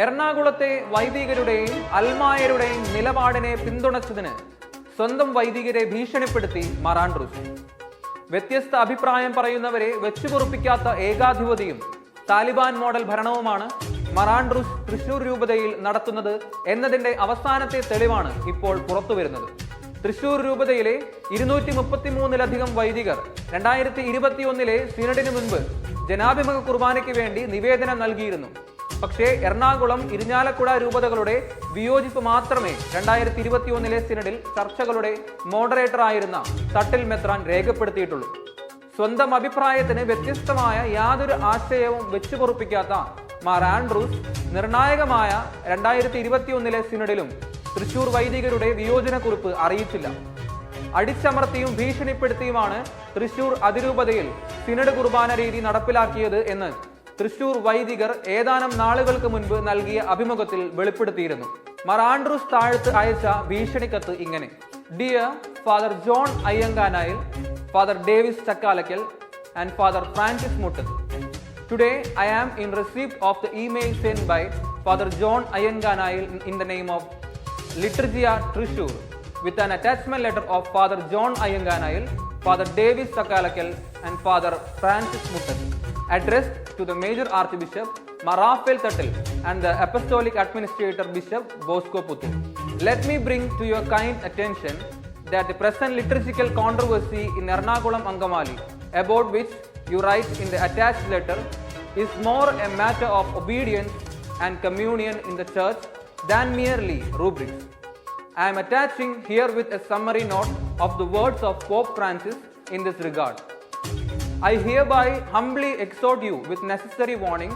എറണാകുളത്തെ വൈദികരുടെയും അൽമായരുടെയും നിലപാടിനെ പിന്തുണച്ചതിന് സ്വന്തം വൈദികരെ ഭീഷണിപ്പെടുത്തി മറാൻഡ്രൂസ് വ്യത്യസ്ത അഭിപ്രായം പറയുന്നവരെ വെച്ചുപൊറുപ്പിക്കാത്ത ഏകാധിപതിയും താലിബാൻ മോഡൽ ഭരണവുമാണ് മറാൻഡ്രൂസ് തൃശൂർ രൂപതയിൽ നടത്തുന്നത് എന്നതിന്റെ അവസാനത്തെ തെളിവാണ് ഇപ്പോൾ പുറത്തുവരുന്നത്. തൃശൂർ രൂപതയിലെ ഇരുന്നൂറ്റി മുപ്പത്തിമൂന്നിലധികം വൈദികർ രണ്ടായിരത്തി ഇരുപത്തിയൊന്നിലെ സിനഡിന് മുൻപ് ജനാഭിമുഖ കുർബാനയ്ക്ക് വേണ്ടി നിവേദനം നൽകിയിരുന്നു. പക്ഷേ എറണാകുളം ഇരിഞ്ഞാലക്കുട രൂപതകളുടെ വിയോജിപ്പ് മാത്രമേ രണ്ടായിരത്തി ഇരുപത്തിയൊന്നിലെ സിനഡിൽ ചർച്ചകളുടെ മോഡറേറ്റർ ആയിരുന്ന തട്ടിൽ മെത്രാൻ രേഖപ്പെടുത്തിയിട്ടുള്ളൂ. സ്വന്തം അഭിപ്രായത്തിന് വ്യത്യസ്തമായ യാതൊരു ആശയവും വെച്ചുപൊറുപ്പിക്കാത്ത മാർ ആൻഡ്രൂസ് നിർണായകമായ രണ്ടായിരത്തി ഇരുപത്തിയൊന്നിലെ സിനഡിലും തൃശൂർ വൈദികരുടെ വിയോജനക്കുറിപ്പ് അറിയിച്ചില്ല. അടിച്ചമർത്തിയും ഭീഷണിപ്പെടുത്തിയുമാണ് തൃശൂർ അതിരൂപതയിൽ സിനഡ് കുർബാന രീതി നടപ്പിലാക്കിയത് എന്ന് തൃശൂർ വൈദികർ ഏതാനും നാളുകൾക്ക് മുൻപ് നൽകിയ അഭിമുഖത്തിൽ വെളിപ്പെടുത്തിയിരുന്നു. മറാൻഡ്രൂസ് താഴത്ത് അയച്ച ഭീഷണിക്കത്ത് ഇങ്ങനെ. Dear Father John Ayyankanayil Father Davis Chakkalakkal and Father Francis Muttan today I am in receipt of the email sent by Father John Ayyankanayil in the name of liturgia Thrissur with an attachment letter of Father John Ayyankanayil Father Davis Sakalakal, and Father Francis Muttan, addressed to the Major Archbishop Marafel Tattil and the Apostolic Administrator Bishop Bosco Puttu. Let me bring to your kind attention that the present liturgical controversy in Ernakulam Angamali, about which you write in the attached letter, is more a matter of obedience and communion in the church than merely rubrics. I am attaching here with a summary note of the words of Pope Francis in this regard. I hereby humbly exhort you with necessary warnings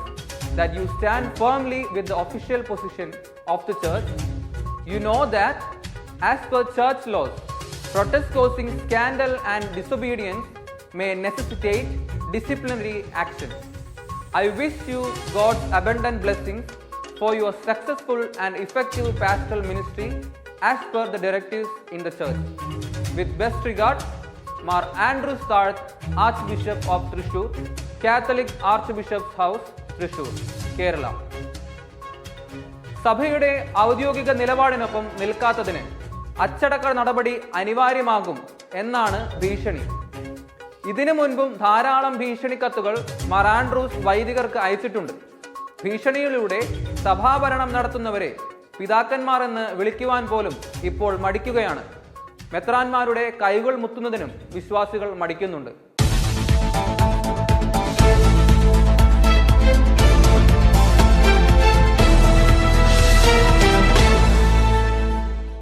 that you stand firmly with the official position of the church. You know that, as per church laws, protest causing scandal and disobedience may necessitate disciplinary action. I wish you God's abundant blessings for your successful and effective pastoral ministry as per the directives in the church. With best regards, Mar Andrew bishop Archbishop of Thrissur, Catholic Archbishop's House, Thrissur, Kerala. സഭയുടെ ഔദ്യോഗിക നിലപാടിനൊപ്പം നിൽക്കാത്തതിന് അച്ചടക്ക നടപടി അനിവാര്യമാകും എന്നാണ് ഭീഷണി. ഇതിനു മുൻപും ധാരാളം ഭീഷണി കത്തുകൾ മറാൻഡ്രൂസ് വൈദികർക്ക് അയച്ചിട്ടുണ്ട്. ഭീഷണിയിലൂടെ സഭാഭരണം നടത്തുന്നവരെ പിതാക്കന്മാർ എന്ന് വിളിക്കുവാൻ പോലും ഇപ്പോൾ മടിക്കുകയാണ്. മെത്രാന്മാരുടെ കൈകൾ മുത്തുന്നതിനും വിശ്വാസികൾ മടിക്കുന്നുണ്ട്.